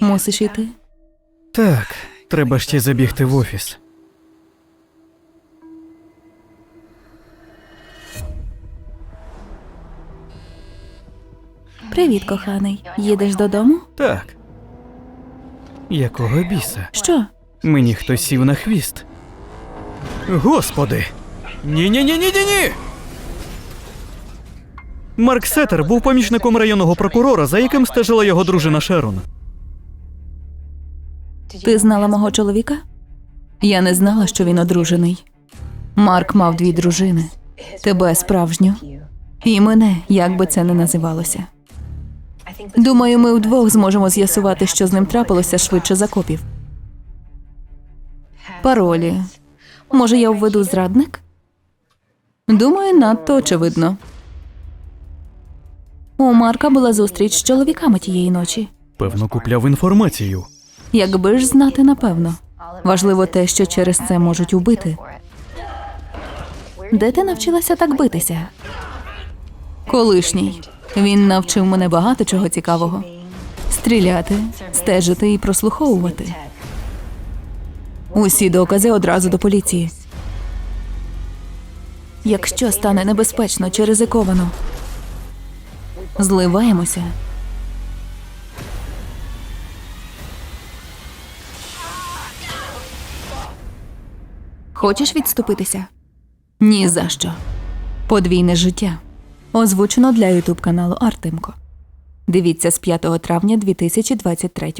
Мусиш іти? Так, треба ще забігти в офіс. Привіт, коханий. Їдеш додому? Так. Якого біса? Що? Мені хтось сів на хвіст. Господи! Ні, ні, ні, ні, ні, ні. Марк Сеттер був помічником районного прокурора, за яким стежила його дружина Шерон. Ти знала мого чоловіка? Я не знала, що він одружений. Марк мав дві дружини: тебе справжню і мене, як би це не називалося. Думаю, ми вдвох зможемо з'ясувати, що з ним трапилося швидше за копів. Паролі. Може, я введу зрадник? Думаю, надто очевидно. У Марка була зустріч з чоловіками тієї ночі. Певно, купляв інформацію. Якби ж знати, напевно. Важливо те, що через це можуть убити. Де ти навчилася так битися? Колишній. Він навчив мене багато чого цікавого: стріляти, стежити і прослуховувати. Усі докази одразу до поліції. Якщо стане небезпечно чи ризиковано, зливаємося. Хочеш відступитися? Ні за що. Подвійне життя. Озвучено для Ютуб каналу Артемко. Дивіться з 5 травня 2023